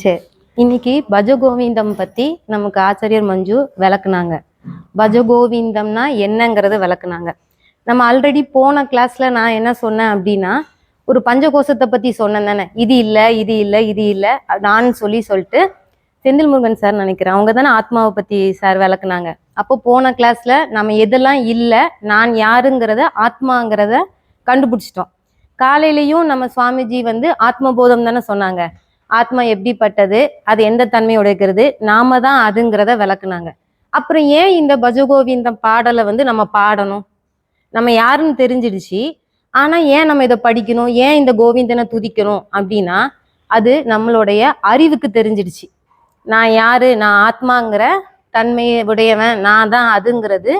சரி இன்னைக்கு பஜகோவிந்தம் பத்தி நமக்கு ஆச்சாரியர் மஞ்சு விளக்குனாங்க. பஜகோவிந்தம்னா என்னங்கிறத விளக்குனாங்க. நம்ம ஆல்ரெடி போன கிளாஸ்ல நான் என்ன சொன்னேன் அப்படின்னா ஒரு பஞ்சகோஷத்தை பத்தி சொன்னேன் தானே. இது இல்ல இது இல்ல இது இல்ல நான் சொல்லி சொல்லிட்டு செந்தில் முருகன் சார் நினைக்கிறேன். அவங்க தானே ஆத்மாவை பத்தி சார் விளக்குனாங்க. அப்போ போன கிளாஸ்ல நம்ம எதெல்லாம் இல்ல நான் யாருங்கிறத ஆத்மாங்கிறத கண்டுபிடிச்சிட்டோம். காலையிலையும் நம்ம சுவாமிஜி வந்து ஆத்மபோதம் தானே சொன்னாங்க. ஆத்மா எப்படிப்பட்டது? அது எந்த தன்மை உடைக்கிறது நாம தான் அதுங்கிறத விளக்குனாங்க. அப்புறம் ஏன் இந்த பஜகோவிந்தம் பாடலை வந்து நம்ம பாடணும்? நம்ம யாருன்னு தெரிஞ்சிடுச்சு. ஆனா ஏன் நம்ம இதை படிக்கணும்? ஏன் இந்த கோவிந்தனை துதிக்கணும் அப்படின்னா அது நம்மளுடைய அறிவுக்கு தெரிஞ்சிடுச்சு. நான் யாரு? நான் ஆத்மாங்கிற தன்மையை உடையவன். நான் தான் அதுங்கிறது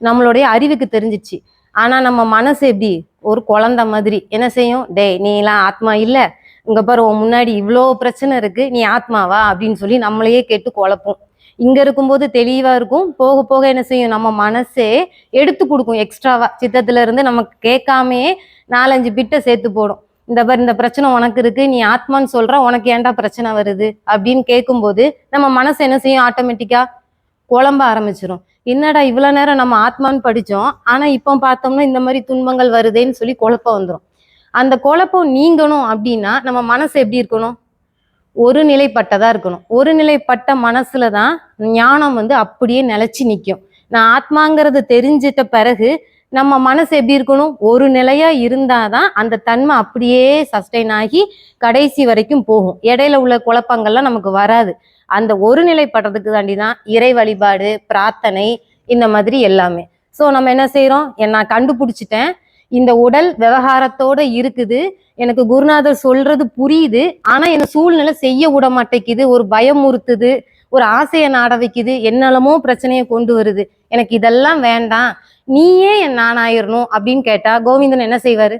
நம்மளுடைய அறிவுக்கு தெரிஞ்சிச்சு. ஆனா நம்ம மனசு எப்படி? ஒரு குழந்தை மாதிரி. என்ன செய்யும்? டேய் நீ எல்லாம் ஆத்மா இல்ல. இங்க பாரு உன் முன்னாடி இவ்வளோ பிரச்சனை இருக்கு. நீ ஆத்மாவா? அப்படின்னு சொல்லி நம்மளையே கேட்டு குழப்போம். இங்க இருக்கும்போது தெளிவா இருக்கும். போக போக என்ன செய்யும்? நம்ம மனசே எடுத்து கொடுக்கும் எக்ஸ்ட்ராவா. சித்தத்துல இருந்து நமக்கு கேட்காமயே நாலஞ்சு பிட்டை சேர்த்து போடும். இந்த பாரு இந்த பிரச்சனை உனக்கு இருக்கு. நீ ஆத்மான்னு சொல்ற. உனக்கு ஏன்டா பிரச்சனை வருது? அப்படின்னு கேட்கும்போது நம்ம மனசு என்ன செய்யும்? ஆட்டோமேட்டிக்கா குழம்ப ஆரம்பிச்சிடும் என்னடா இவ்வளோ நேரம் நம்ம ஆத்மான்னு படித்தோம் ஆனால் இப்போ பார்த்தோம்னா இந்த மாதிரி துன்பங்கள் வருதேன்னு சொல்லி குழப்பம் வந்துடும் அந்த குழப்பம் நீங்கணும் அப்படின்னா நம்ம மனசு எப்படி இருக்கணும்? ஒரு நிலைப்பட்டதாக இருக்கணும். ஒரு நிலைப்பட்ட மனசுல தான் ஞானம் வந்து அப்படியே நிலச்சி நிற்கும் நான் ஆத்மாங்கிறது தெரிஞ்சிட்ட பிறகு நம்ம மனசு எப்படி இருக்கணும்? ஒரு நிலையா இருந்தாதான் அந்த தன்மை அப்படியே சஸ்டைன் ஆகி கடைசி வரைக்கும் போகும். இடையில உள்ள குழப்பங்கள்லாம் நமக்கு வராது. அந்த ஒரு நிலைப்படுறதுக்கு தாண்டி தான் இறை வழிபாடு பிரார்த்தனை இந்த மாதிரி எல்லாமே. ஸோ நம்ம என்ன செய்றோம்? நான் கண்டுபிடிச்சிட்டேன். இந்த உடல் விவகாரத்தோட இருக்குது. எனக்கு குருநாதர் சொல்றது புரியுது. ஆனா என் சூழ்நிலை செய்ய விட மாட்டேங்குது. ஒரு பயமுறுத்துது ஒரு ஆசையை நாட வைக்குது. என்னெல்லாமோ பிரச்சனையை கொண்டு வருது. எனக்கு இதெல்லாம் வேண்டாம். நீயே என் நானாயிரணும் அப்படின்னு கேட்டா கோவிந்தன் என்ன செய்வாரு?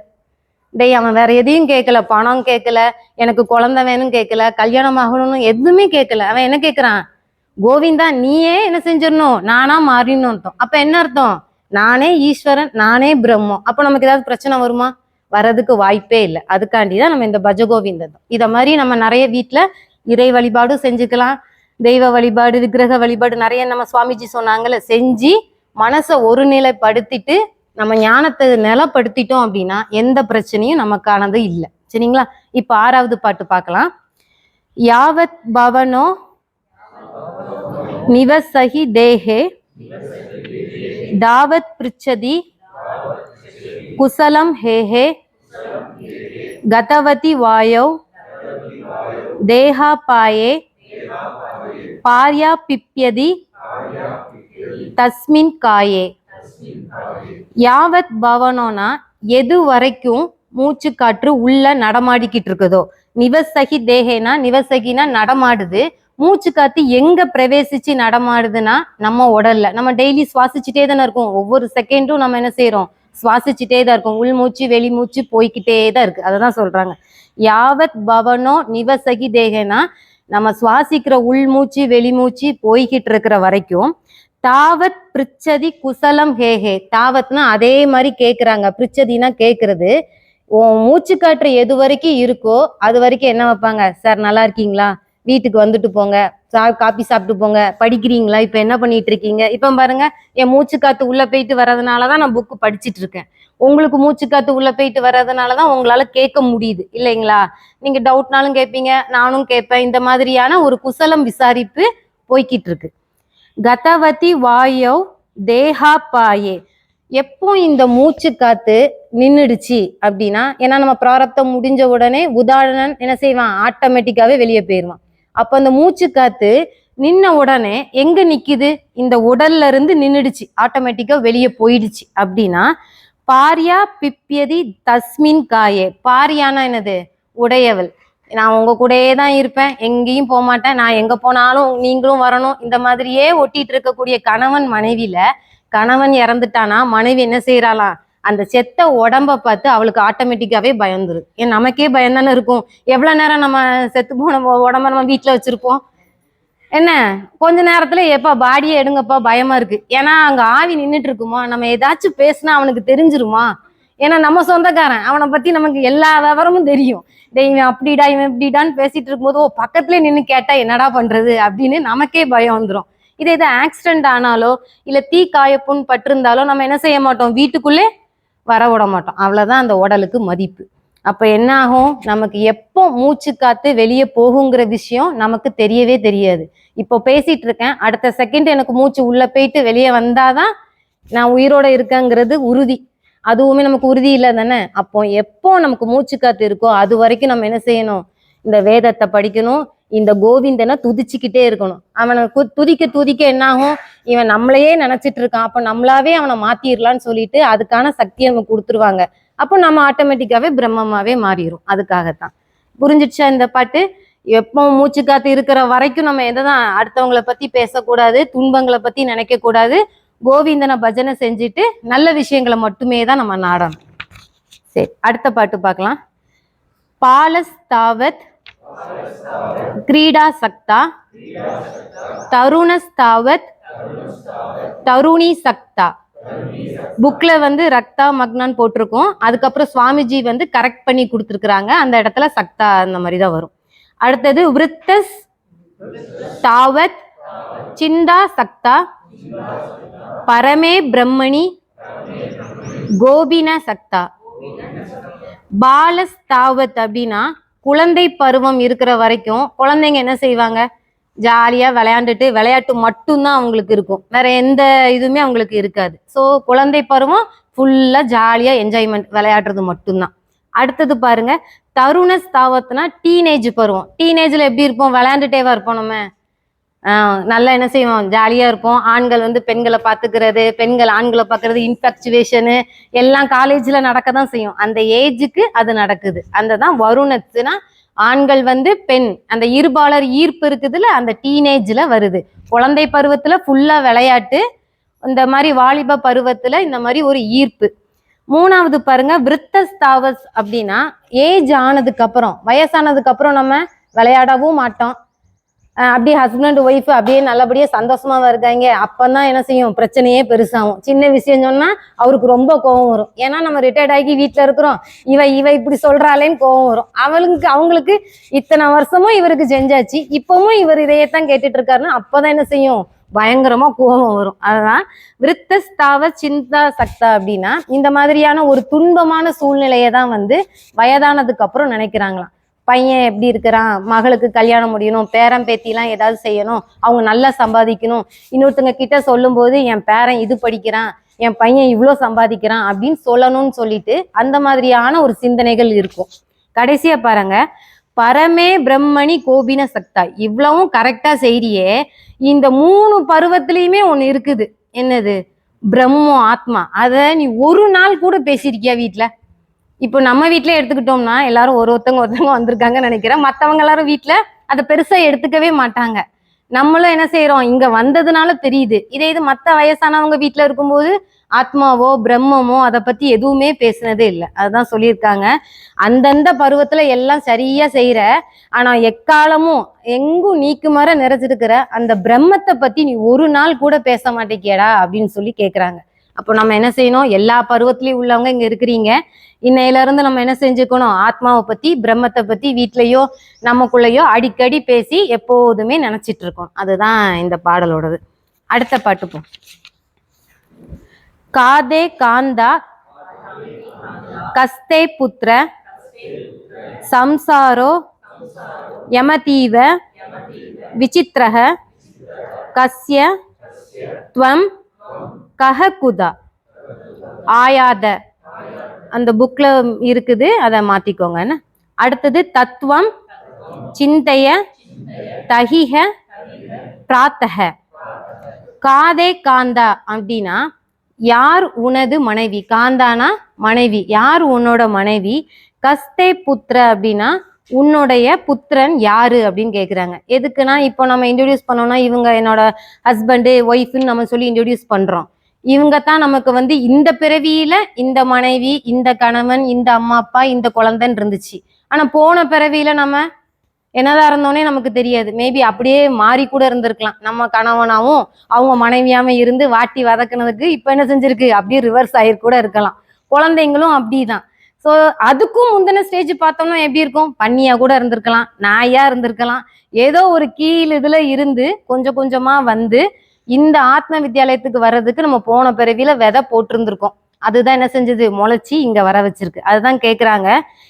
டேய் அவன் வேற எதையும் கேட்கல பணம் கேட்கல எனக்கு குழந்தை வேணும் கேட்கல கல்யாணம் ஆகணும்னு எதுவுமே கேட்கல அவன் என்ன கேட்கறான் கோவிந்தா நீயே என்ன செஞ்சிடணும்? நானா மாறினு அர்த்தம். அப்ப என்ன அர்த்தம்? நானே ஈஸ்வரன் நானே பிரம்மம். அப்ப நமக்கு ஏதாவது பிரச்சனை வருமா? வரதுக்கு வாய்ப்பே இல்லை. அதுக்காண்டி தான் நம்ம இந்த பஜகோவிந்தம். இதை மாதிரி நம்ம நிறைய வீட்டில் இறை வழிபாடும் செஞ்சுக்கலாம். தெய்வ வழிபாடு விக்கிரக வழிபாடு நிறைய நம்ம சுவாமிஜி சொன்னாங்கல்ல செஞ்சு மனசை ஒருநிலைப்படுத்திட்டு நம்ம ஞானத்தை நிலப்படுத்திட்டோம் அப்படின்னா எந்த பிரச்சனையும் நமக்கானது இல்லை. சரிங்களா? இப்ப ஆறாவது பாட்டு பார்க்கலாம். யாவத் பவனோ நிவசகி தேஹே தாவத் பிரிச்சதி குசலம் ஹேஹே கதவதி வாயௌ தேகாபாயே பார்யா பிப்யதி தஸ்மின் காயே. யாவத் பவனோனா எது வரைக்கும் மூச்சு காற்று உள்ள நடமாடிக்கிட்டு இருக்குதோ? நிவசகி தேகேனா நிவசகினா நடமாடுது. மூச்சு காத்து எங்க பிரவேசிச்சு நடமாடுதுன்னா நம்ம உடல்ல. நம்ம டெய்லி சுவாசிச்சுட்டே தானே இருக்கும். ஒவ்வொரு செகண்டும் நம்ம என்ன செய்யறோம் சுவாசிச்சுட்டே தான் இருக்கும். உள் மூச்சு வெளி மூச்சு போய்க்கிட்டே தான் இருக்கு. அதை தான் சொல்றாங்க. யாவத் பவனோ நிவசகி தேகனா நம்ம சுவாசிக்கிற உள்மூச்சு வெளிமூச்சு போய்கிட்டு இருக்கிற வரைக்கும் தாவத் பிரிச்சதி குசலம் ஹேஹே தாவத்னா அதே மாதிரி கேட்குறாங்க பிரிச்சதினா கேட்கறது உன் மூச்சு காற்று எது வரைக்கும் இருக்கோ அது வரைக்கும் என்ன வைப்பாங்க? சார் நல்லா இருக்கீங்களா? வீட்டுக்கு வந்துட்டு போங்க. சா காப்பி சாப்பிட்டு போங்க. படிக்கிறீங்களா? இப்போ என்ன பண்ணிட்டு இருக்கீங்க இப்போ பாருங்க என் மூச்சு உள்ளே போயிட்டு போயிட்டு வர்றதுனாலதான் நான் புக்கு படிச்சுட்டு இருக்கேன் உங்களுக்கு மூச்சு உள்ளே போயிட்டு போயிட்டு வர்றதுனாலதான் உங்களால் கேட்க முடியுது. இல்லைங்களா? நீங்கள் டவுட்னாலும் கேட்பீங்க நானும் கேட்பேன் இந்த மாதிரியான ஒரு குசலம் விசாரிப்பு போய்கிட்டு இருக்கு கதவதி வாயோ தேஹா பாயே. எப்போ இந்த மூச்சு காத்து நின்றுடுச்சு அப்படின்னா ஏன்னா நம்ம பிராரப்தம் முடிஞ்ச உடனே உதாரணன் என்ன செய்வான்? ஆட்டோமேட்டிக்காவே வெளியே போயிடுவான். அப்போ அந்த மூச்சு காத்து நின்ன உடனே எங்க நிக்குது? இந்த உடல்ல இருந்து நின்றுடுச்சு ஆட்டோமேட்டிக்கா வெளியே போயிடுச்சு அப்படின்னா பாரியா பிப்பியதி தஸ்மின் காயே. பாரியானா என்னது? உடையவள். நான் உங்க கூடயே தான் இருப்பேன். எங்கேயும் போக மாட்டேன். நான் எங்க போனாலும் நீங்களும் வரணும். இந்த மாதிரியே ஒட்டிட்டு இருக்கக்கூடிய கணவன் மனைவியில கணவன் இறந்துட்டானா மனைவி என்ன செய்யறாளாம் அந்த செத்த உடம்ப பார்த்து அவளுக்கு ஆட்டோமேட்டிக்காவே பயந்துரு ஏன் நமக்கே பயந்தானே இருக்கும். எவ்வளவு நேரம் நம்ம செத்து போன உடம்ப நம்ம வீட்டுல வச்சிருப்போம்? என்ன? கொஞ்ச நேரத்துல எப்பா பாடியை எடுங்கப்பா பயமா இருக்கு. ஏன்னா அங்க ஆவி நின்றுட்டு இருக்குமா? நம்ம ஏதாச்சும் பேசினா அவனுக்கு தெரிஞ்சிருமா? ஏன்னா நம்ம சொந்தக்காரன். அவனை பத்தி நமக்கு எல்லா விவரமும் தெரியும். டேய் இவன் அப்படிடா இவன் இப்படிடான்னு பேசிட்டு இருக்கும்போது ஓ பக்கத்துலயே நின்று கேட்டா என்னடா பண்றது அப்படின்னு நமக்கே பயம் வந்துடும் இதே இது ஆக்சிடென்ட் ஆனாலோ இல்ல தீ காயப்புண் பட்டிருந்தாலோ நம்ம என்ன செய்ய மாட்டோம்? வீட்டுக்குள்ளே வர விட மாட்டோம். அவ்வளவுதான் அந்த உடலுக்கு மதிப்பு. அப்ப என்ன ஆகும்? நமக்கு எப்போ மூச்சு காத்து வெளியே போகுங்கிற விஷயம் நமக்கு தெரியவே தெரியாது. இப்போ பேசிட்டு இருக்கேன். அடுத்த செகண்ட் எனக்கு மூச்சு உள்ள போயிட்டு வெளியே வந்தாதான் நான் உயிரோட இருக்கேங்கிறது உறுதி. அதுவுமே நமக்கு உறுதி இல்லை தானே? அப்போ எப்போ நமக்கு மூச்சு காத்து இருக்கோ அது வரைக்கும் நம்ம என்ன செய்யணும்? இந்த வேதத்தை படிக்கணும் இந்த கோவிந்தனை துதிச்சுக்கிட்டே இருக்கணும். அவனை கு- துதிக்க துதிக்க என்ன ஆகும் இவன் நம்மளையே நினைச்சிட்டு இருக்கான். அப்ப நம்மளாவே அவனை மாத்திரலான்னு சொல்லிட்டு அதுக்கான சக்தியை நமக்கு கொடுத்துருவாங்க. அப்போ நம்ம ஆட்டோமேட்டிக்காவே பிரம்மமாவே மாறிடும் அதுக்காகத்தான். புரிஞ்சிடுச்சா இந்த பாட்டு? எப்போ மூச்சு காத்து இருக்கிற வரைக்கும் நம்ம எதை தான் அடுத்தவங்கள பத்தி பேசக்கூடாது துன்பங்களை பத்தி நினைக்க கூடாது கோவிந்தனை பஜனை செஞ்சுட்டு நல்ல விஷயங்களை மட்டுமே தான் நம்ம நாடணும். சரி அடுத்த பாட்டு பார்க்கலாம். பாலஸ்தாவத் கிரீடா சக்தா தருணஸ்தாவத் தருணி சக்தா புக்ல வந்து ரக்தா மக்னான்னு போட்டிருக்கோம். அதுக்கப்புறம் சுவாமிஜி வந்து கரெக்ட் பண்ணி கொடுத்துருக்குறாங்க. அந்த இடத்துல சக்தா அந்த மாதிரி தான் வரும். அடுத்தது விருத்தஸ் தாவத் சிந்தா சக்தா பரமே பிரம்மணி கோபின சக்தா. பாலஸ்தாவத் அப்படின்னா குழந்தை பருவம் இருக்கிற வரைக்கும் குழந்தைங்க என்ன செய்வாங்க? ஜாலியா விளையாண்டுட்டு விளையாட்டு மட்டும்தான் அவங்களுக்கு இருக்கும். வேற எந்த இதுவுமே அவங்களுக்கு இருக்காது. ஸோ குழந்தை பருவம் ஃபுல்லா ஜாலியா என்ஜாய்மெண்ட் விளையாடுறது மட்டும்தான். அடுத்தது பாருங்க தருண ஸ்தாவத்னா டீனேஜ் பருவம். டீனேஜ்ல எப்படி இருப்போம்? விளையாண்டுட்டேவா இருப்போம் நம்ம? நல்லா என்ன செய்வோம்? ஜாலியா இருப்போம். ஆண்கள் வந்து பெண்களை பாத்துக்கிறது பெண்கள் ஆண்களை பாக்குறது இன்ஃபெக்சுவேஷனு எல்லாம் காலேஜ்ல நடக்க தான் செய்யும். அந்த ஏஜுக்கு அது நடக்குது. அந்த தான் வருணத்துனா ஆண்கள் வந்து பெண். அந்த இருபாலர் ஈர்ப்பு இருக்குதுல அந்த டீனேஜ்ல வருது. குழந்தை பருவத்துல ஃபுல்லா விளையாட்டு இந்த மாதிரி வாலிப பருவத்துல இந்த மாதிரி ஒரு ஈர்ப்பு. மூணாவது பாருங்க விருத்தஸ்தாவஸ் அப்படின்னா ஏஜ் ஆனதுக்கு அப்புறம் வயசானதுக்கு அப்புறம் நம்ம விளையாடவும் மாட்டோம். அப்படியே ஹஸ்பண்ட் ஒய்ஃப் அப்படியே நல்லபடியா சந்தோஷமா இருக்காங்க. அப்போதான் என்ன செய்யும்? பிரச்சனையே பெருசாகும். சின்ன விஷயம் சொன்னா அவருக்கு ரொம்ப கோவம் வரும். ஏன்னா நம்ம ரிட்டையர்ட் ஆகி வீட்டில் இருக்கிறோம். இவ இவ இப்படி சொல்றாளேன்னு கோவம் வரும். அவளுக்கு அவங்களுக்கு இத்தனை வருஷமும் இவருக்கு செஞ்சாச்சு. இப்பவும் இவர் இதையே தான் கேட்டுட்டு இருக்காருன்னா அப்பதான் என்ன செய்யும்? பயங்கரமா கோபம் வரும். அதுதான் விருத்தஸ்தாவ சிந்தா சக்தா அப்படின்னா இந்த மாதிரியான ஒரு துன்பமான சூழ்நிலையை தான் வந்து வயதானதுக்கு அப்புறம் நினைக்கிறாங்களாம். பையன் எப்படி இருக்கிறான்? மகளுக்கு கல்யாணம் முடியணும். பேரன் பேத்திலாம் ஏதாவது செய்யணும். அவங்க நல்லா சம்பாதிக்கணும். இன்னொருத்தங்க கிட்ட சொல்லும்போது என் பேரன் இது படிக்கிறான். என் பையன் இவ்வளோ சம்பாதிக்கிறான். அப்படின்னு சொல்லணும்னு சொல்லிட்டு அந்த மாதிரியான ஒரு சிந்தனைகள் இருக்கும். கடைசியா பாருங்க. பரமே பிரம்மணி கோபின சக்தா. இவ்வளவும் கரெக்டா செய்றியே. இந்த மூணு பருவத்திலையுமே ஒன்று இருக்குது. என்னது? பிரம்மோ ஆத்மா. அதை நீ ஒரு நாள் கூட பேசியிருக்கியா வீட்டில் இப்போ நம்ம வீட்ல எடுத்துக்கிட்டோம்னா எல்லாரும் ஒரு ஒருத்தவங்க ஒருத்தவங்க வந்திருக்காங்கன்னு நினைக்கிறேன். மத்தவங்க எல்லாரும் வீட்ல அதை பெருசா எடுத்துக்கவே மாட்டாங்க. நம்மளும் என்ன செய்யறோம் இங்க வந்ததுனால தெரியுது. இதே இது மத்த வயசானவங்க வீட்டுல இருக்கும்போது ஆத்மாவோ பிரம்மமோ அதை பத்தி எதுவுமே பேசுனதே இல்லை. அதுதான் சொல்லியிருக்காங்க. அந்தந்த பருவத்துல எல்லாம் சரியா செய்யற ஆனா எக்காலமும் எங்கும் நீக்குமாற நிறைச்சிருக்கிற அந்த பிரம்மத்தை பத்தி நீ ஒரு நாள் கூட பேச மாட்டேங்கியடா அப்படின்னு சொல்லி கேக்குறாங்க. அப்போ நம்ம என்ன செய்யணும்? எல்லா பருவத்திலயும் உள்ளவங்க இங்க இருக்கிறீங்க. இன்னையில இருந்து நம்ம என்ன செஞ்சுக்கணும்? ஆத்மாவை பத்தி பிரம்மத்தை பத்தி வீட்லயோ நமக்குள்ளேயோ அடிக்கடி பேசி எப்போதுமே நினைச்சிட்டு இருக்கோம் அதுதான் இந்த பாடலோடது. அடுத்த பாட்டுப்போம் காதே காந்தா கஸ்தே புத்திர சம்சாரோ யமதீவ விசித்திரக கஸ்ய துவம் கஹ குதா ஆயாத. அந்த புக்ல இருக்குது அதை மாத்திக்கோங்க அடுத்தது தத்துவம் சிந்தைய தகிக பிராத்தக. காதே காந்தா அப்படின்னா யார் உனது மனைவி? காந்தானா மனைவி. யார் உன்னோட மனைவி? கஸ்தே புத்திர அப்படின்னா உன்னுடைய புத்திரன் யாரு அப்படின்னு கேட்குறாங்க எதுக்குன்னா இப்போ நம்ம இன்ட்ரடியூஸ் பண்ணோம்னா இவங்க என்னோட ஹஸ்பண்டு ஒய்ஃப்னு நம்ம சொல்லி இன்ட்ரடியூஸ் பண்றோம். இவங்க தான் நமக்கு வந்து இந்த பிறவியில இந்த மனைவி இந்த கணவன் இந்த அம்மா அப்பா இந்த குழந்தைன்னு இருந்துச்சு. ஆனா போன பிறவியில நம்ம என்னதான் இருந்தோனே நமக்கு தெரியாது. மேபி அப்படியே மாறி கூட இருந்திருக்கலாம். நம்ம கணவனாவும் அவங்க மனைவியாம இருந்து வாட்டி வதக்குனதுக்கு இப்ப என்ன செஞ்சிருக்கு? அப்படியே ரிவர்ஸ் ஆயிரு கூட இருக்கலாம். குழந்தைங்களும் அப்படிதான். ஸோ அதுக்கும் முந்தின ஸ்டேஜ் பார்த்தோம்னா எப்படி இருக்கும்? பன்னியா கூட இருந்திருக்கலாம். நாயா இருந்திருக்கலாம். ஏதோ ஒரு கீழ் இதுல இருந்து கொஞ்சம் கொஞ்சமா வந்து இந்த ஆத்ம வித்யாலயத்துக்கு வர்றதுக்கு நம்ம போன பிறவியில விதை போட்டிருந்திருக்கோம். அதுதான் என்ன செஞ்சது? முளைச்சி இங்க வர வச்சிருக்கு. அதுதான் கேக்குறாங்க.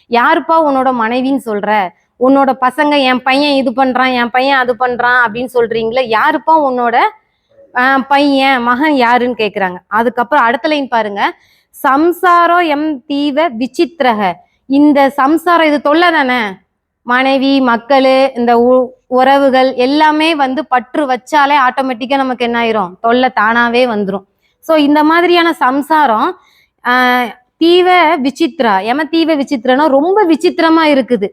யாருப்பா உன்னோட மனைவின்னு சொல்ற? உன்னோட பசங்க என் பையன் இது பண்றான் என் பையன் அது பண்றான் அப்படின்னு சொல்றீங்களே யாருப்பா உன்னோட பையன் மகன் யாருன்னு கேக்குறாங்க. அதுக்கப்புறம் அடுத்த லைன் பாருங்க. சம்சாரோ எம் தீவ விசித்திரக. இந்த சம்சாரம் இது தொல்லை தானே? மனைவி மக்கள் இந்த உ- உறவுகள் எல்லாமே வந்து பற்று வச்சாலே ஆட்டோமேட்டிக்கா நமக்கு என்ன ஆயிரும்? தொல்லை தானாவே வந்துடும் ஸோ இந்த மாதிரியான சம்சாரம் தீவ விசித்ரா எம தீவ விசித்திரனா ரொம்ப விசித்திரமா இருக்குது.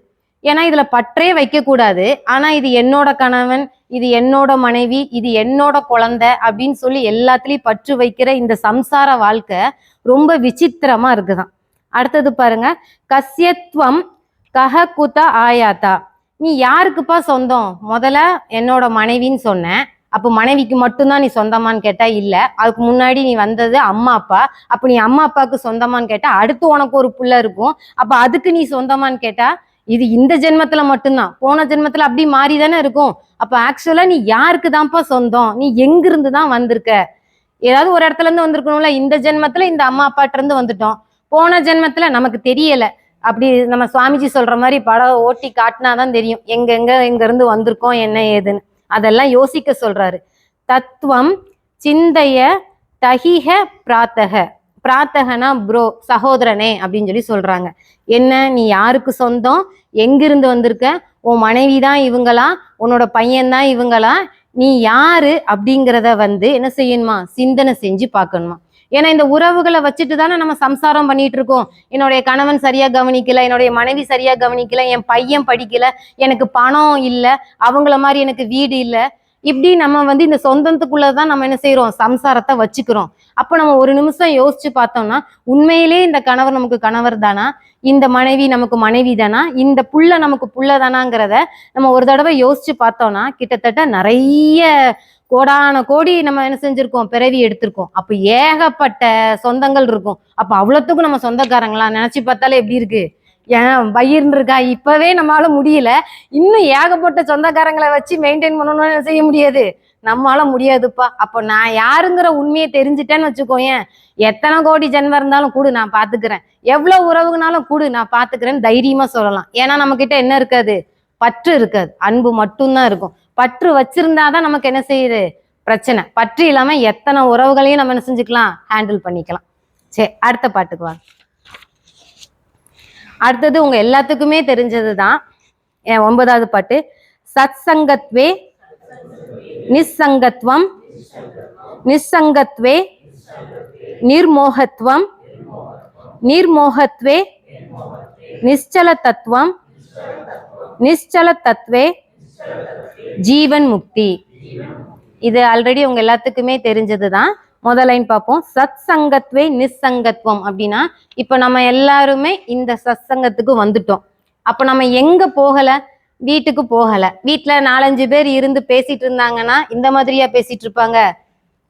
ஏன்னா இதுல பற்றே வைக்க கூடாது ஆனா இது என்னோட கணவன் இது என்னோட மனைவி இது என்னோட குழந்தை அப்படின்னு சொல்லி எல்லாத்துலயும் பற்று வைக்கிற இந்த சம்சார வாழ்க்கை ரொம்ப விசித்திரமா இருக்குதான். அடுத்தது பாருங்க கஸ்யத்வம் கஹ குத ஆயாத்தா. நீ யாருக்குப்பா சொந்தம்? முதல்ல என்னோட மனைவின்னு சொன்னேன். அப்போ மனைவிக்கு மட்டும்தான் நீ சொந்தமான்னு கேட்டா இல்ல. அதுக்கு முன்னாடி நீ வந்தது அம்மா அப்பா. அப்ப நீ அம்மா அப்பாவுக்கு சொந்தமான்னு கேட்டா அடுத்து உனக்கு ஒரு புள்ள இருக்கும். அப்ப அதுக்கு நீ சொந்தமான்னு கேட்டா இது இந்த ஜென்மத்துல மட்டும்தான். போன ஜென்மத்துல அப்படி மாறி தானே இருக்கும். அப்ப ஆக்சுவலா நீ யாருக்கு தான்ப்பா சொந்தம்? நீ எங்கிருந்து தான் வந்திருக்க? ஏதாவது ஒரு இடத்துல இருந்து வந்திருக்கணும்ல. இந்த ஜென்மத்துல இந்த அம்மா அப்பாட்ட இருந்து வந்துட்டோம். போன ஜென்மத்துல நமக்கு தெரியல. அப்படி நம்ம சுவாமிஜி சொல்ற மாதிரி படம் ஓட்டி காட்டினாதான் தெரியும். எங்க எங்க எங்க இருந்து வந்திருக்கோம் என்ன ஏதுன்னு. அதெல்லாம் யோசிக்க சொல்றாரு. தத்துவம் சிந்தைய தகிக பிராத்தக. பிராத்தகனா ப்ரோ சகோதரனே அப்படின்னு சொல்லி சொல்றாங்க. என்ன நீ யாருக்கு சொந்தம்? எங்கிருந்து வந்திருக்க? உன் மனைவி தான் இவங்களா? உன்னோட பையன்தான் இவங்களா? நீ யாரு அப்படிங்கிறத வந்து என்ன செய்யணுமா? சிந்தனை செஞ்சு பார்க்கணுமா? ஏன்னா இந்த உறவுகளை வச்சுட்டு தானே நம்ம சம்சாரம் பண்ணிட்டு இருக்கோம் என்னுடைய கணவன் சரியா கவனிக்கல என்னுடைய மனைவி சரியா கவனிக்கல என் பையன் படிக்கல எனக்கு பணம் இல்லை அவங்கள மாதிரி எனக்கு வீடு இல்லை. இப்படி நம்ம வந்து இந்த சொந்தத்துக்குள்ளதான் நம்ம என்ன செய்யறோம் சம்சாரத்தை வச்சுக்கிறோம். அப்போ நம்ம ஒரு நிமிஷம் யோசிச்சு பார்த்தோம்னா உண்மையிலே இந்த கணவர் நமக்கு கணவர் தானா? இந்த மனைவி நமக்கு மனைவி தானா? இந்த புள்ள நமக்கு புள்ள தானாங்கிறத நம்ம ஒரு தடவை யோசிச்சு பார்த்தோம்னா கிட்டத்தட்ட நிறைய கோடான கோடி நம்ம என்ன செஞ்சிருக்கோம்? பிறவி எடுத்திருக்கோம். அப்ப ஏகப்பட்ட சொந்தங்கள் இருக்கும். அப்ப அவ்வளோத்துக்கும் நம்ம சொந்தக்காரங்களா? நினைச்சு பார்த்தாலே எப்படி இருக்கு? ஏன் பயிர்னு இருக்கா? இப்பவே நம்மளால முடியல. இன்னும் ஏகப்பட்ட சொந்தக்காரங்களை வச்சு மெயின்டைன் பண்ணணும்னு செய்ய முடியாது? நம்மளால முடியாதுப்பா. அப்போ நான் யாருங்கிற உண்மையை தெரிஞ்சுட்டேன்னு வச்சுக்கோயேன். எத்தனை கோடி ஜென்மம் இருந்தாலும் கூடு நான் பாத்துக்கிறேன். எவ்வளவு உறவுனாலும் கூடு நான் பாத்துக்கிறேன்னு தைரியமா சொல்லலாம். ஏன்னா நம்ம கிட்ட என்ன இருக்காது? பற்று இருக்காது. அன்பு மட்டும்தான் இருக்கும். பற்று வச்சிருந்தாதான் நமக்கு என்ன செய்யுது? பிரச்சனை. பற்று இல்லாம எத்தனை உறவுகளையும் நம்ம என்ன செஞ்சுக்கலாம்? ஹேண்டில் பண்ணிக்கலாம். சரி அடுத்த பாட்டுக்கு வாங்க. அடுத்தது உங்க எல்லாத்துக்குமே தெரிஞ்சது தான் ஒன்பதாவது பாட்டு. சத் சங்கத்வே நிசங்கத்வம் நிசங்கத்வே நிர்மோகத்துவம் நிர்மோகத்வே நிச்சல தத்துவம் நிச்சல தத்துவே ஜீவன் முக்தி. இது ஆல்ரெடி உங்க எல்லாத்துக்குமே தெரிஞ்சதுதான். முதல் லைன் பார்ப்போம். சத் சங்கத்வே நிசங்கத்துவம் அப்படின்னா இப்ப நம்ம எல்லாருமே இந்த சத் சங்கத்துக்கு வந்துட்டோம். அப்ப நம்ம எங்க போகல? வீட்டுக்கு போகல. வீட்ல நாலஞ்சு பேர் இருந்து பேசிட்டு இருந்தாங்கன்னா இந்த மாதிரியா பேசிட்டு இருப்பாங்க.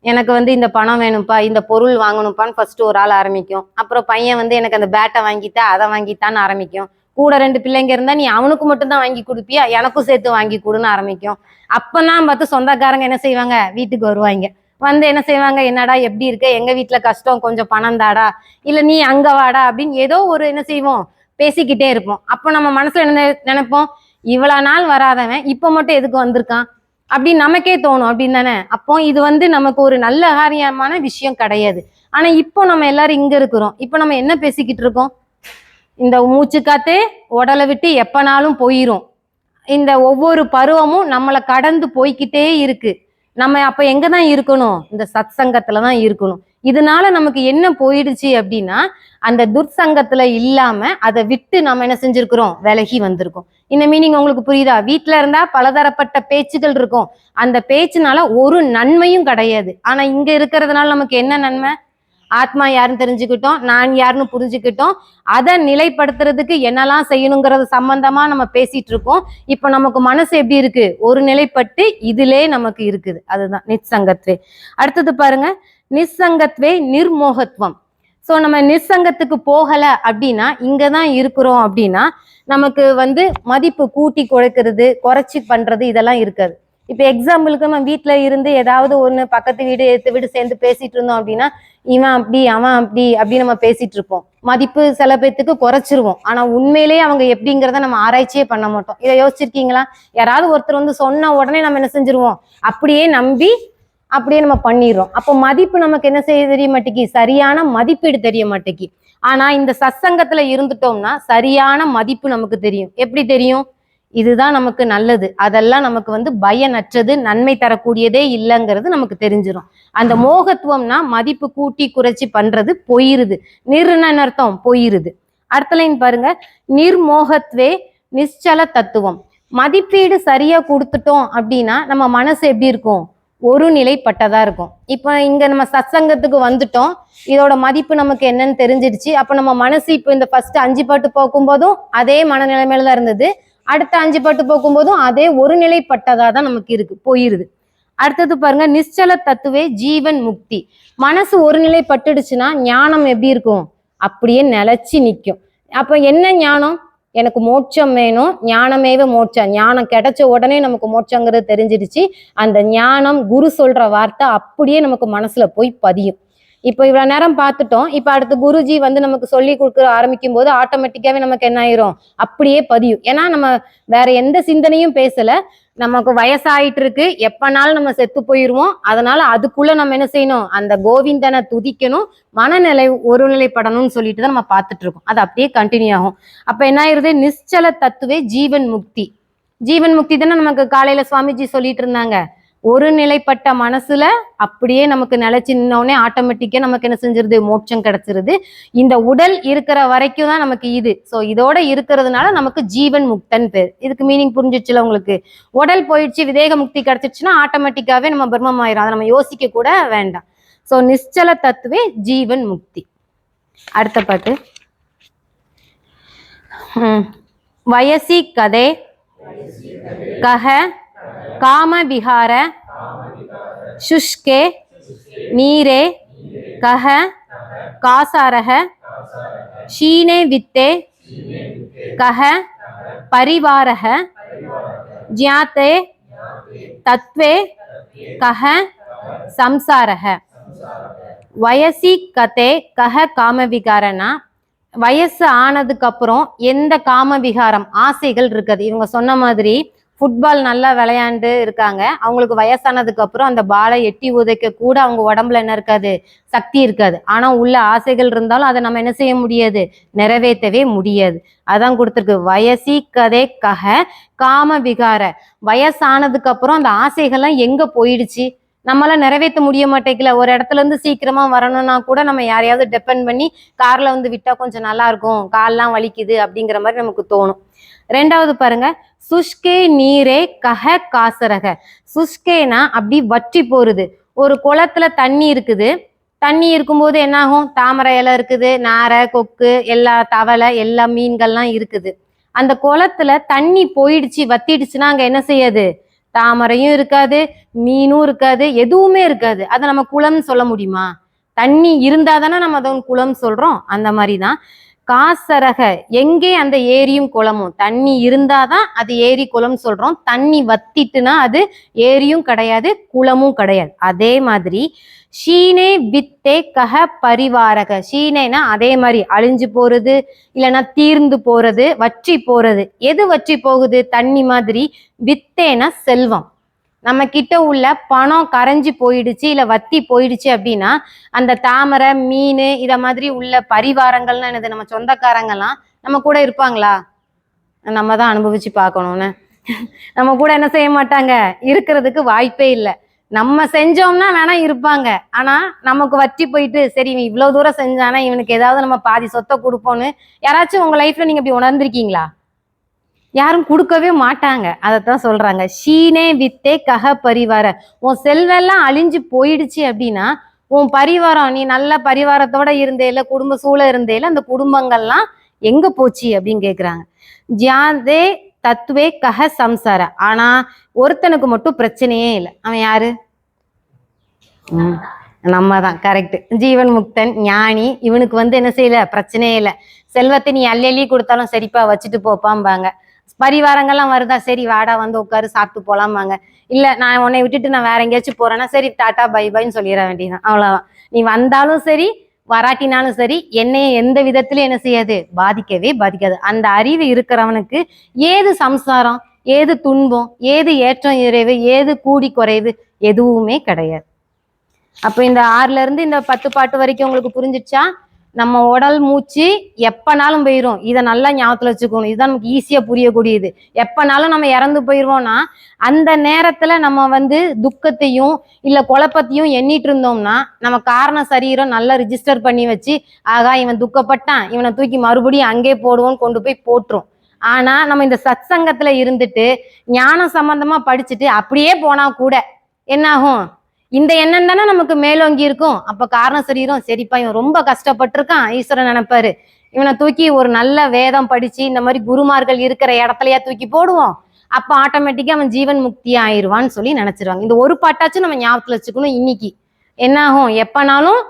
எனக்கு வந்து இந்த பணம் வேணும்ப்பா இந்த பொருள் வாங்கணும்ப்பான்னு ஃபர்ஸ்ட் ஒரு ஆள் ஆரம்பிக்கும். அப்புறம் பையன் வந்து எனக்கு அந்த பேட்டை வாங்கித்தா அதை வாங்கித்தான்னு ஆரம்பிக்கும். கூட ரெண்டு பிள்ளைங்க இருந்தா நீ அவனுக்கு மட்டும் தான் வாங்கி கொடுப்பியா? எனக்கும் சேர்த்து வாங்கி கொடுன்னு ஆரம்பிக்கும். அப்பதான் பார்த்து சொந்தக்காரங்க என்ன செய்வாங்க? வீட்டுக்கு வருவாங்க. வந்து என்ன செய்வாங்க? என்னடா எப்படி இருக்க? எங்க வீட்டுல கஷ்டம்? கொஞ்சம் பணம் தாடா? இல்ல நீ அங்க வாடா? அப்படின்னு ஏதோ ஒரு என்ன செய்வோம்? பேசிக்கிட்டே இருப்போம். அப்போ நம்ம மனசுல என்ன நினைப்போம்? இவ்வளவு நாள் வராதவன் இப்ப மட்டும் எதுக்கு வந்திருக்கான்? அப்படின்னு நமக்கே தோணும். அப்படின்னு தானே? அப்போ இது வந்து நமக்கு ஒரு நல்ல காரியமான விஷயம் கிடையாது. ஆனா இப்போ நம்ம எல்லாரும் இங்க இருக்கிறோம். இப்போ நம்ம என்ன பேசிக்கிட்டு இருக்கோம்? இந்த மூச்சு காத்து உடலை விட்டு எப்பனாலும் போயிரும். இந்த ஒவ்வொரு பருவமும் நம்மளை கடந்து போய்க்கிட்டே இருக்கு. நம்ம அப்ப எங்க தான் இருக்கணும்? இந்த சத் சங்கத்துல தான் இருக்கணும். இதனால நமக்கு என்ன போயிடுச்சு அப்படின்னா அந்த துர்சங்கத்துல இல்லாம அதை விட்டு நம்ம என்ன செஞ்சிருக்கிறோம்? விலகி வந்திருக்கோம். இந்த மீனிங் உங்களுக்கு புரியுதா? வீட்டுல இருந்தா பலதரப்பட்ட பேச்சுகள் இருக்கும். அந்த பேச்சுனால ஒரு நன்மையும் கிடையாது. ஆனா இங்க இருக்கிறதுனால நமக்கு என்ன நன்மை? ஆத்மா யாருன்னு தெரிஞ்சுக்கிட்டோம் நான் யாருன்னு புரிஞ்சுக்கிட்டோம். அதை நிலைப்படுத்துறதுக்கு என்னெல்லாம் செய்யணுங்கிறது சம்பந்தமா நம்ம பேசிட்டு இருக்கோம் இப்போ நமக்கு மனசு எப்படி இருக்கு? ஒரு நிலைப்பட்டு இதிலே நமக்கு இருக்குது. அதுதான் நிச்சங்கத்வே அடுத்தது பாருங்க நிச்சங்கத்வே நிர்மோகத்துவம் ஸோ நம்ம நிர்சங்கத்துக்கு போகல அப்படின்னா இங்கே தான் இருக்கிறோம் அப்படின்னா நமக்கு வந்து மதிப்பு கூட்டி குறைக்கிறது குறைச்சி பண்றது இதெல்லாம் இருக்காது. இப்போ எக்ஸாம்பிளுக்கு நம்ம வீட்டில் இருந்து ஏதாவது ஒண்ணு பக்கத்து வீடு எடுத்து வீடு சேர்ந்து பேசிட்டு இருந்தோம் அப்படின்னா இவன் அப்படி அவன் அப்படி அப்படி நம்ம பேசிட்டு இருப்போம். மதிப்பு சில பேர்த்துக்கு குறைச்சிருவோம். ஆனா உண்மையிலேயே அவங்க எப்படிங்கிறத நம்ம ஆராய்ச்சியே பண்ண மாட்டோம். இதை யோசிச்சிருக்கீங்களா? யாராவது ஒருத்தர் வந்து சொன்ன உடனே நம்ம என்ன செஞ்சிருவோம்? அப்படியே நம்பி அப்படியே நம்ம பண்ணிடுறோம். அப்போ மதிப்பு நமக்கு என்ன செய்ய தெரிய மாட்டேங்கி? சரியான மதிப்பீடு தெரிய மாட்டேங்கி. ஆனா இந்த சத்சங்கத்துல இருந்துட்டோம்னா சரியான மதிப்பு நமக்கு தெரியும். எப்படி தெரியும்? இதுதான் நமக்கு நல்லது. அதெல்லாம் நமக்கு வந்து பயனற்றது நன்மை தரக்கூடியதே இல்லைங்கிறது நமக்கு தெரிஞ்சிடும் அந்த மோகத்துவம்னா மதிப்பு கூட்டி குறைச்சி பண்றது போயிருது. நிர்ண அர்த்தம்? போயிருது. அடுத்த லைன் பாருங்க. நிர்மோகத்வே நிச்சல தத்துவம். மதிப்பீடு சரியா கொடுத்துட்டோம் அப்படின்னா நம்ம மனசு எப்படி இருக்கும்? ஒரு நிலைப்பட்டதா இருக்கும். இப்போ இங்க நம்ம சத்சங்கத்துக்கு வந்துட்டோம். இதோட மதிப்பு நமக்கு என்னன்னு தெரிஞ்சிடுச்சு. அப்ப நம்ம மனசு இப்போ இந்த ஃபர்ஸ்ட் அஞ்சு பாட்டு போகும்போதும் அதே மனநிலைமையில தான் இருந்தது. அடுத்த அஞ்சு பட்டு போகும்போதும் அதே ஒரு நிலைப்பட்டதா தான் நமக்கு இருக்கு போயிருது. அடுத்தது பாருங்க நிச்சல தத்துவே ஜீவன் முக்தி. மனசு ஒரு நிலை பட்டுடுச்சுன்னா ஞானம் எப்படி இருக்கும்? அப்படியே நிலச்சி நிற்கும் அப்ப என்ன ஞானம்? எனக்கு மோட்சம் வேணும் ஞானமேவ மோட்சம். ஞானம் கிடைச்ச உடனே நமக்கு மோட்சங்கிறது தெரிஞ்சிடுச்சு. அந்த ஞானம் குரு சொல்ற வார்த்தை அப்படியே நமக்கு மனசுல போய் பதியும். இப்போ இவ்வளவு நேரம் பார்த்துட்டோம். இப்போ அடுத்து குருஜி வந்து நமக்கு சொல்லி கொடுக்க ஆரம்பிக்கும் போது ஆட்டோமேட்டிக்காவே நமக்கு என்ன ஆயிரும்? அப்படியே பதியும். ஏன்னா நம்ம வேற எந்த சிந்தனையும் பேசல. நமக்கு வயசாயிட்டு இருக்கு. எப்பனாலும் நம்ம செத்து போயிருவோம். அதனால அதுக்குள்ள நம்ம என்ன செய்யணும்? அந்த கோவிந்தனை துதிக்கணும். மனநிலை ஒருநிலைப்படணும்னு சொல்லிட்டு தான் நம்ம பார்த்துட்டு இருக்கோம். அது அப்படியே கண்டினியூ ஆகும். அப்ப என்ன ஆயிருது? நிశ్చல தத்துவே ஜீவன் முக்தி. ஜீவன் முக்தி தானே நமக்கு காலையில சுவாமிஜி சொல்லிட்டு இருந்தாங்க. ஒரு நிலைப்பட்ட மனசுல அப்படியே நமக்கு நிலைச்சு நின்னோடனே ஆட்டோமேட்டிக்கா நமக்கு என்ன செஞ்சிருது? மோட்சம் கிடைச்சிருது. இந்த உடல் இருக்கிற வரைக்கும் தான் நமக்கு இது. ஸோ இதோட இருக்கிறதுனால நமக்கு ஜீவன் முக்தன் பேர். இதுக்கு மீனிங் புரிஞ்சிச்சுல உங்களுக்கு? உடல் போயிடுச்சு விதேக முக்தி கிடைச்சிருச்சுன்னா ஆட்டோமேட்டிக்காவே நம்ம பிரம்மம் ஆயிரும் அதை நம்ம யோசிக்க கூட வேண்டாம். ஸோ நிச்சல தத்துவே ஜீவன் முக்தி. அடுத்த பாட்டு. வயசி கதே. கஹ. காம விஹார சுஷ்கே நீரே கஹ காசாரக ஷீனே வித்தே கஹ பரிவாரக ஜியாத்தே தத்வே கஹ சம்சாரக வயசி கதே கஹ காமவிகாரனா? வயசு ஆனதுக்கு அப்புறம் எந்த காம விகாரம் ஆசைகள் இருக்குது. இவங்க சொன்ன மாதிரி ஃபுட்பால் நல்லா விளையாண்டு இருக்காங்க. அவங்களுக்கு வயசானதுக்கு அப்புறம் அந்த பாலை எட்டி உதைக்க கூட அவங்க உடம்புல என்ன இருக்காது? சக்தி இருக்காது. ஆனா உள்ள ஆசைகள் இருந்தாலும் அதை நம்ம என்ன செய்ய முடியாது? நிறைவேற்றவே முடியாது. அதான் கொடுத்துருக்கு. வயசி கதை கக காம விகார. வயசானதுக்கு அப்புறம் அந்த ஆசைகள்லாம் எங்க போயிடுச்சு? நம்மளால நிறைவேற்ற முடிய மாட்டேங்கல. ஒரு இடத்துல இருந்து சீக்கிரமா வரணும்னா கூட நம்ம யாரையாவது டிபெண்ட் பண்ணி கார்ல வந்து விட்டா கொஞ்சம் நல்லா இருக்கும். கால்லாம் வலிக்குது அப்படிங்கிற மாதிரி நமக்கு தோணும். ரெண்டாவது பாருங்க. சுஷ்கே நீரே கஹ காசரக. சுஷ்கேனா அப்படி வற்றி போறது. ஒரு குளத்துல தண்ணி இருக்குது. தண்ணி இருக்கும்போது என்னாகும்? தாமரை இலை இருக்குது நாரை கொக்கு எல்லா தவளை எல்லா மீன்கள்லாம் இருக்குது. அந்த குளத்துல தண்ணி போயிடுச்சு வத்திடுச்சுன்னா அங்க என்ன செய்யாது? தாமரையும் இருக்காது மீனும் இருக்காது எதுவுமே இருக்காது. அதை நம்ம குளம்னு சொல்ல முடியுமா? தண்ணி இருந்தா தானே நம்ம அதை குளம் சொல்றோம். அந்த மாதிரி தான் காசரக எங்கே அந்த ஏரியும் குளமும்? தண்ணி இருந்தாதான் அது ஏரி குளம் சொல்றோம். தண்ணி வத்திட்டுனா அது ஏரியும் கிடையாது குளமும் கிடையாது. அதே மாதிரி ஷீனே வித்தே கஹ பரிவாரக. ஷீனேனா அதே மாதிரி அழிஞ்சு போறது இல்லைன்னா தீர்ந்து போறது வற்றி போறது. எது வற்றி போகுது? தண்ணி மாதிரி வித்தேனா செல்வம். நம்ம கிட்ட உள்ள பணம் கரைஞ்சி போயிடுச்சு இல்லை வத்தி போயிடுச்சு அப்படின்னா அந்த தாமரை மீன் இதை மாதிரி உள்ள பரிவாரங்கள்னு என்னது? நம்ம சொந்தக்காரங்கெல்லாம் நம்ம கூட இருப்பாங்களா? நம்ம தான் அனுபவிச்சு பார்க்கணும்னு. நம்ம கூட என்ன செய்ய மாட்டாங்க? இருக்கிறதுக்கு வாய்ப்பே இல்லை. நம்ம செஞ்சோம்னா வேணா இருப்பாங்க. ஆனா நமக்கு வற்றி போயிட்டு சரி இவன் இவ்வளவு தூரம் செஞ்சானா இவனுக்கு ஏதாவது நம்ம பாதி சொத்தை கொடுப்போம்னு யாராச்சும் உங்க லைஃப்ல நீங்க இப்படி உணர்ந்திருக்கீங்களா? யாரும் கொடுக்கவே மாட்டாங்க. அதைத்தான் சொல்றாங்க. ஷீனே வித்தே கஹ பரிவார. உன் செல்வெல்லாம் அழிஞ்சு போயிடுச்சு அப்படின்னா உன் பரிவாரம் நீ நல்ல பரிவாரத்தோட இருந்தேல குடும்ப சூழ இருந்தேல அந்த குடும்பங்கள்லாம் எங்க போச்சு அப்படின்னு கேக்குறாங்க. ஜியாதே தத்துவே கஹ சம்சார. ஆனா ஒருத்தனுக்கு மட்டும் பிரச்சனையே இல்லை. அவன் யாரு? நம்ம தான் கரெக்ட் ஜீவன் முக்தன் ஞானி. இவனுக்கு வந்து என்ன செய்யல? பிரச்சனையே இல்லை. செல்வத்தை நீ அள்ளி அள்ளி கொடுத்தாலும் சரிப்பா வச்சுட்டு போப்பாம்பாங்க. பரிவாரங்கள்லாம் வருதா? சரி வாடா வந்து உட்காரு சாப்பிட்டு போலாம்பாங்க. இல்ல நான் உன்னை விட்டுட்டு நான் வேற எங்கேயாச்சும் போறேன்னா சரி டாட்டா பை பைன்னு சொல்லிட வேண்டியதுதான். அவ்வளவுதான். நீ வந்தாலும் சரி வராட்டினாலும் சரி என்னைய எந்த விதத்திலும் என்ன செய்யாது? பாதிக்கவே பாதிக்காது. அந்த அறிவு இருக்கிறவனுக்கு ஏது சம்சாரம் ஏது துன்பம் ஏது ஏற்றம் இறைவு ஏது கூடி குறைவு எதுவுமே கிடையாது. அப்போ இந்த ஆறுல இருந்து இந்த பத்து பாட்டு வரைக்கும் உங்களுக்கு புரிஞ்சிச்சா நம்ம உடல் மூச்சு எப்பனாலும் போயிடும் இதை நல்லா ஞாபகத்தில் வச்சுக்கணும். இதுதான் நமக்கு ஈஸியாக புரியக்கூடியது. எப்பனாலும் நம்ம இறந்து போயிடுவோம்னா அந்த நேரத்தில் நம்ம வந்து துக்கத்தையும் இல்லை குழப்பத்தையும் எண்ணிட்டு இருந்தோம்னா நம்ம காரண சரீரம் நல்லா ரிஜிஸ்டர் பண்ணி வச்சு ஆகா இவன் துக்கப்பட்டான். இவனை தூக்கி மறுபடியும் அங்கே போடுவோன்னு கொண்டு போய் போட்டுரும். ஆனா நம்ம இந்த சத்சங்கத்துல இருந்துட்டு ஞானம் சம்பந்தமா படிச்சுட்டு அப்படியே போனா கூட என்னாகும் இந்த எண்ணம் தானே நமக்கு மேலோங்கி இருக்கும். அப்ப காரண சரீரம் சரிப்பா இவன் ரொம்ப கஷ்டப்பட்டிருக்கான். ஈஸ்வரன் நினைப்பாரு. இவனை தூக்கி ஒரு நல்ல வேதம் படிச்சு இந்த மாதிரி குருமார்கள் இருக்கிற இடத்துலயா தூக்கி போடுவோம். அப்ப ஆட்டோமேட்டிக்கா அவன் ஜீவன் முக்தி ஆயிருவான்னு சொல்லி நினைச்சிருவாங்க. இந்த ஒரு பாட்டாச்சும் நம்ம ஞாபகத்துல வச்சுக்கணும் இன்னைக்கு. என்ன ஆகும் எப்பனாலும்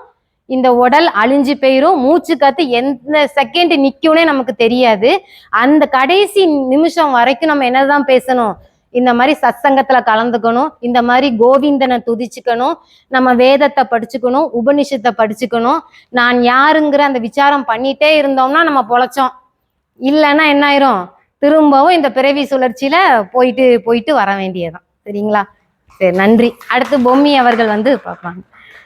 இந்த உடல் அழிஞ்சு போயிரும். மூச்சு காத்து எந்த செகண்ட் நிக்கும்னே நமக்கு தெரியாது. அந்த கடைசி நிமிஷம் வரைக்கும் நம்ம என்னதான் பேசணும்? இந்த மாதிரி சத்சங்கத்துல கலந்துக்கணும். இந்த மாதிரி கோவிந்தனை துதிச்சுக்கணும். நம்ம வேதத்தை படிச்சுக்கணும் உபனிஷத்தை படிச்சுக்கணும். நான் யாருங்கிற அந்த விசாரம் பண்ணிட்டே இருந்தோம்னா நம்ம பொழைச்சோம். இல்லைன்னா என்ன ஆயிரும்? திரும்பவும் இந்த பிறவி சுழற்சியில போயிட்டு போயிட்டு வர வேண்டியதுதான். சரிங்களா? சரி நன்றி. அடுத்து பொம்மி அவர்கள் வந்து பார்ப்பாங்க.